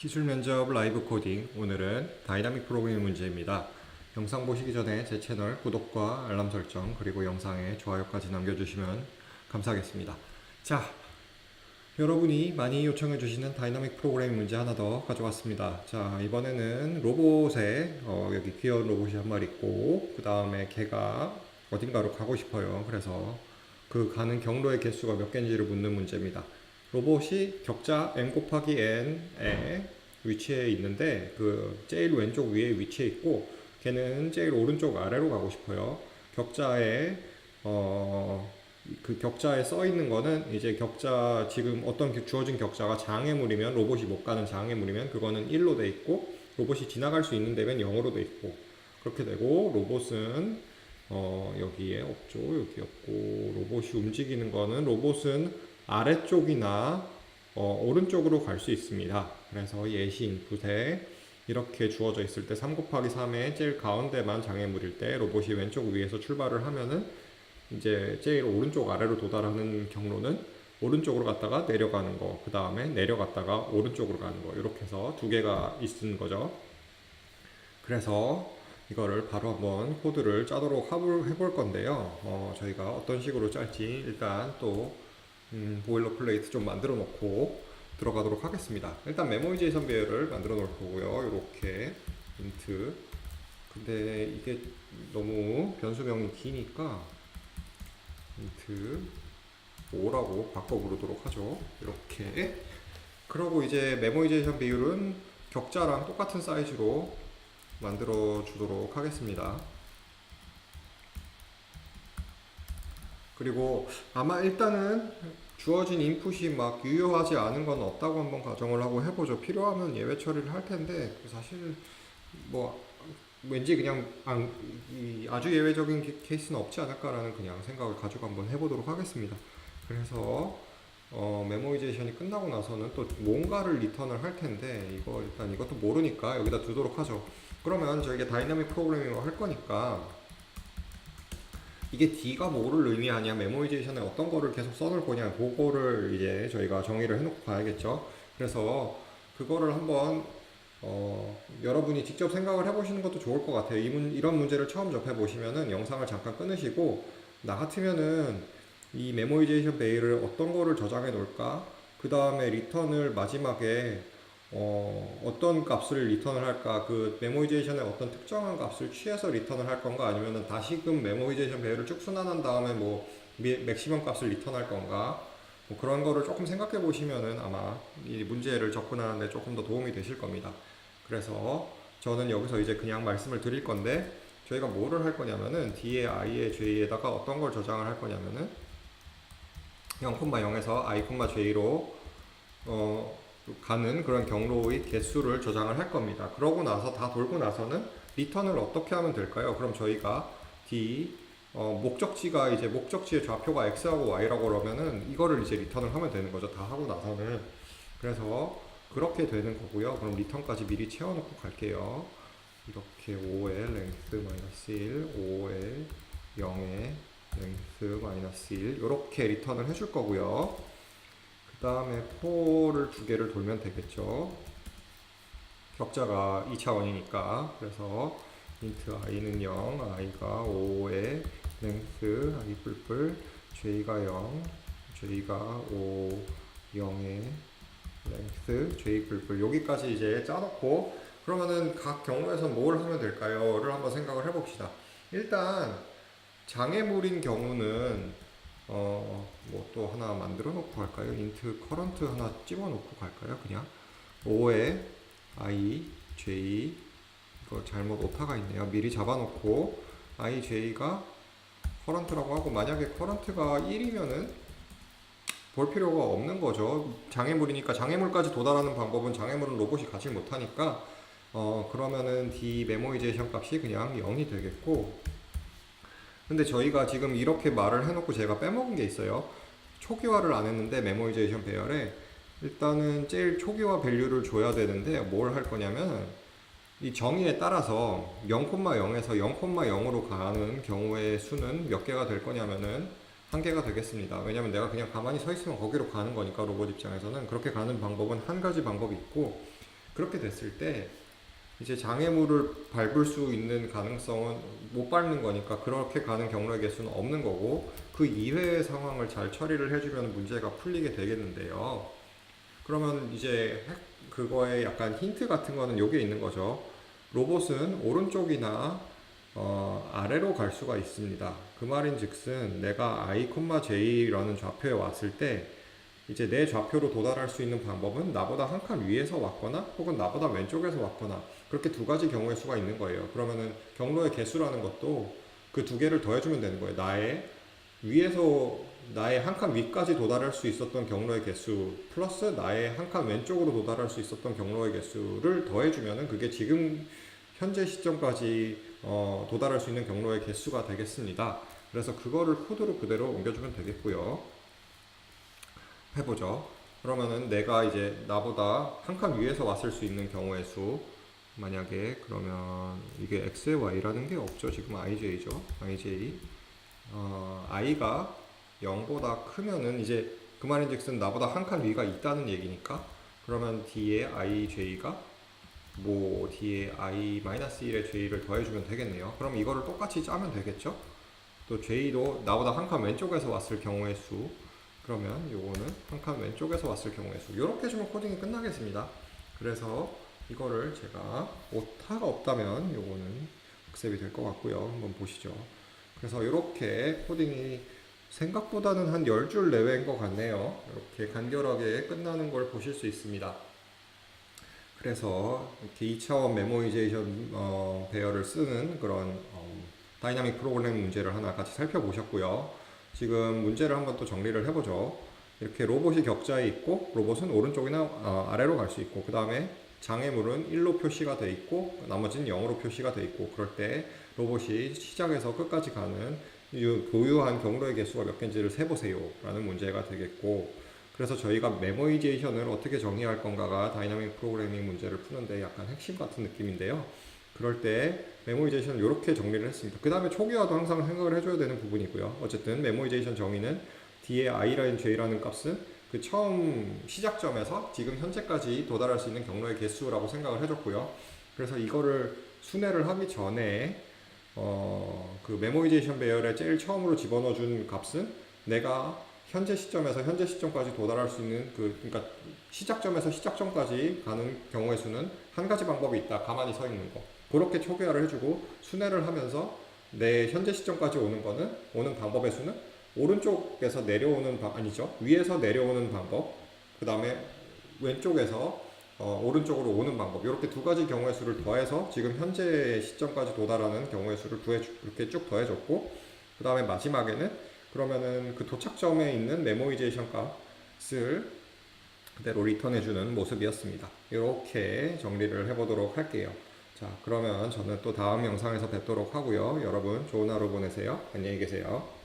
기술 면접 라이브 코딩 오늘은 다이나믹 프로그래밍 문제입니다. 영상 보시기 전에 제 채널 구독과 알람 설정 그리고 영상에 좋아요까지 남겨주시면 감사하겠습니다. 자, 여러분이 많이 요청해 주시는 다이나믹 프로그래밍 문제 하나 더 가져왔습니다. 자, 이번에는 로봇에 어, 여기 귀여운 로봇이 한 마리 있고 그 다음에 걔가 어딘가로 가고 싶어요. 그래서 그 가는 경로의 개수가 몇 개인지를 묻는 문제입니다. 로봇이 격자 n 곱하기 n에 위치해 있는데 그 제일 왼쪽 위에 위치해 있고 걔는 제일 오른쪽 아래로 가고 싶어요. 격자에 어, 그 격자에 써 있는 거는 이제 격자 지금 어떤 그 주어진 격자가 장애물이면 로봇이 못 가는 장애물이면 그거는 1로 돼 있고 로봇이 지나갈 수 있는 데면 0으로 돼 있고 그렇게 되고 로봇은 어, 여기에 없죠. 여기 없고 로봇이 움직이는 거는 로봇은 아래쪽이나 어, 오른쪽으로 갈 수 있습니다. 그래서 예시 인풋에 이렇게 주어져 있을 때 3 곱하기 3의 제일 가운데만 장애물일 때 로봇이 왼쪽 위에서 출발을 하면은 이제 제일 오른쪽 아래로 도달하는 경로는 오른쪽으로 갔다가 내려가는 거, 그 다음에 내려갔다가 오른쪽으로 가는 거, 이렇게 해서 두 개가 있는 거죠. 그래서 이거를 바로 한번 코드를 짜도록 해볼 건데요. 어, 저희가 어떤 식으로 짤지 일단 또 음, 보일러 플레이트 좀 만들어 놓고 들어가도록 하겠습니다. 일단 메모이제이션 배열을 만들어 놓을 거고요. 이렇게 인트. 근데 이게 너무 변수명이 기니까 인트 5라고 바꿔 부르도록 하죠. 이렇게. 그러고 이제 메모이제이션 비율은 격자랑 똑같은 사이즈로 만들어 주도록 하겠습니다. 그리고 아마 일단은 주어진 인풋이 막 유효하지 않은 건 없다고 한번 가정을 하고 해보죠. 필요하면 예외 처리를 할 텐데 사실 뭐 왠지 그냥 아주 예외적인 게- 케이스는 없지 않을까라는 그냥 생각을 가지고 한번 해보도록 하겠습니다. 그래서 어, 메모이제이션이 끝나고 나서는 또 뭔가를 리턴을 할 텐데 이거 일단 이것도 모르니까 여기다 두도록 하죠. 그러면 저희가 다이나믹 프로그래밍을 할 거니까 이게 D가 뭐를 의미하냐, 메모이제이션에 어떤 거를 계속 써놓을 거냐, 그거를 이제 저희가 정의를 해놓고 가야겠죠. 그래서 그거를 한번 어, 여러분이 직접 생각을 해보시는 것도 좋을 것 같아요. 이 문, 이런 문제를 처음 접해보시면은 영상을 잠깐 끊으시고 나 같으면은 이 메모이제이션 베일을 어떤 거를 저장해 놓을까? 그 다음에 리턴을 마지막에 어, 어떤 값을 리턴을 할까? 그 메모이제이션의 어떤 특정한 값을 취해서 리턴을 할 건가? 아니면은 다시금 메모이제이션 배열을 쭉 순환한 다음에 뭐 미- 맥시멈 값을 리턴할 건가? 뭐 그런 거를 조금 생각해 보시면은 아마 이 문제를 접근하는데 조금 더 도움이 되실 겁니다. 그래서 저는 여기서 이제 그냥 말씀을 드릴 건데 저희가 뭐를 할 거냐면은 D의 I의 J에다가 어떤 걸 저장을 할 거냐면은 0,0에서 I, J로 어, 가는 그런 경로의 개수를 저장을 할 겁니다. 그러고 나서 다 돌고 나서는 리턴을 어떻게 하면 될까요? 그럼 저희가 D 어, 목적지가 이제 목적지의 좌표가 x하고 y라고 그러면은 이거를 이제 리턴을 하면 되는 거죠. 다 하고 나서는 그래서 그렇게 되는 거고요. 그럼 리턴까지 미리 채워놓고 갈게요. 이렇게 5의 랭스 마이너스 1, 5의 0의 랭스 마이너스 1 이렇게 리턴을 해줄 거고요. 그 다음에 4를 두 개를 돌면 되겠죠. 격자가 2차원이니까 그래서 인트 i는 0, i가 5의 랭스 i 뿔뿔 j가 0, j가 5, 0의 랭스 j 뿔뿔 여기까지 이제 짜놓고 그러면은 각 경우에서 뭘 하면 될까요?를 한번 생각을 해봅시다. 일단 장애물인 경우는 어 뭐 또 하나 만들어 놓고 갈까요? 인트 커런트 하나 집어 놓고 갈까요? 그냥 5에 i j 이거 잘못 오타가 있네요. 미리 잡아 놓고 i j가 커런트라고 하고 만약에 커런트가 1이면은 볼 필요가 없는 거죠. 장애물이니까 장애물까지 도달하는 방법은 장애물은 로봇이 가지 못하니까 어 그러면은 d 메모이제이션 값이 그냥 0이 되겠고 근데 저희가 지금 이렇게 말을 해놓고 제가 빼먹은 게 있어요. 초기화를 안 했는데 메모이제이션 배열에 일단은 제일 초기화 밸류를 줘야 되는데 뭘 할 거냐면 이 정의에 따라서 0,0에서 0,0으로 가는 경우의 수는 몇 개가 될 거냐면은 한 개가 되겠습니다. 왜냐면 내가 그냥 가만히 서 있으면 거기로 가는 거니까 로봇 입장에서는 그렇게 가는 방법은 한 가지 방법이 있고 그 그렇게 됐을 때 이제 장애물을 밟을 수 있는 가능성은 못 밟는 거니까 그렇게 가는 경로의 개수는 없는 거고 그 이외의 상황을 잘 처리를 해주면 문제가 풀리게 되겠는데요. 그러면 이제 핵- 그거에 약간 힌트 같은 거는 여기에 있는 거죠. 로봇은 오른쪽이나 어, 아래로 갈 수가 있습니다. 그 말인 즉슨 내가 i, j라는 좌표에 왔을 때 이제 내 좌표로 도달할 수 있는 방법은 나보다 한 칸 위에서 왔거나 혹은 나보다 왼쪽에서 왔거나 그렇게 두 가지 경우의 수가 있는 거예요. 그러면은 경로의 개수라는 것도 그 두 개를 더해주면 되는 거예요. 나의 위에서 나의 한 칸 위까지 도달할 수 있었던 경로의 개수 플러스 나의 한 칸 왼쪽으로 도달할 수 있었던 경로의 개수를 더해주면은 그게 지금 현재 시점까지 어, 도달할 수 있는 경로의 개수가 되겠습니다. 그래서 그거를 코드로 그대로 옮겨주면 되겠고요. 해보죠. 그러면은 내가 이제 나보다 한 칸 위에서 왔을 수 있는 경우의 수 만약에 그러면 이게 x, y라는 게 없죠. 지금 ij죠. ij 어, i가 0보다 크면은 이제 그 말인즉슨 나보다 한 칸 위가 있다는 얘기니까 그러면 뒤에 ij가 뭐 뒤에 i-1의 j를 더해주면 되겠네요. 그럼 이거를 똑같이 짜면 되겠죠? 또 j도 나보다 한 칸 왼쪽에서 왔을 경우의 수 그러면 요거는 한 칸 왼쪽에서 왔을 경우의 수 이렇게 해주면 코딩이 끝나겠습니다. 그래서 이거를 제가 오타가 없다면 요거는 학습이 될 것 같고요. 한번 보시죠. 그래서 이렇게 코딩이 생각보다는 한 10줄 내외인 것 같네요. 이렇게 간결하게 끝나는 걸 보실 수 있습니다. 그래서 이렇게 2차원 메모이제이션 어, 배열을 쓰는 그런 어, 다이나믹 프로그래밍 문제를 하나 같이 살펴보셨고요. 지금 문제를 한번 또 정리를 해보죠. 이렇게 로봇이 격자에 있고 로봇은 오른쪽이나 어, 아래로 갈 수 있고 그 다음에 장애물은 1로 표시가 돼 있고 나머지는 0으로 표시가 돼 있고 그럴 때 로봇이 시작에서 끝까지 가는 유- 고유한 경로의 개수가 몇 개인지를 세보세요 라는 문제가 되겠고 그래서 저희가 메모이제이션을 어떻게 정의할 건가가 다이나믹 프로그래밍 문제를 푸는데 약간 핵심 같은 느낌인데요 그럴 때 메모이제이션을 이렇게 정리를 했습니다 그 다음에 초기화도 항상 생각을 해줘야 되는 부분이고요 어쨌든 메모이제이션 정의는 뒤에 i라인 j라는 값은 그 처음 시작점에서 지금 현재까지 도달할 수 있는 경로의 개수라고 생각을 해줬고요. 그래서 이거를 순회를 하기 전에 어, 그 메모이제이션 배열에 제일 처음으로 집어넣어 준 값은 내가 현재 시점에서 현재 시점까지 도달할 수 있는 그 그러니까 시작점에서 시작점까지 가는 경우의 수는 한 가지 방법이 있다. 가만히 서 있는 거. 그렇게 초기화를 해주고 순회를 하면서 내 현재 시점까지 오는 거는 오는 방법의 수는 오른쪽에서 내려오는 방 아니죠 위에서 내려오는 방법 그 다음에 왼쪽에서 어, 오른쪽으로 오는 방법 이렇게 두 가지 경우의 수를 더해서 지금 현재 시점까지 도달하는 경우의 수를 두해 이렇게 쭉 더해줬고 그 다음에 마지막에는 그러면은 그 도착점에 있는 메모이제이션 값을 그대로 리턴해주는 모습이었습니다. 이렇게 정리를 해보도록 할게요. 자, 그러면 저는 또 다음 영상에서 뵙도록 하고요. 여러분 좋은 하루 보내세요. 안녕히 계세요.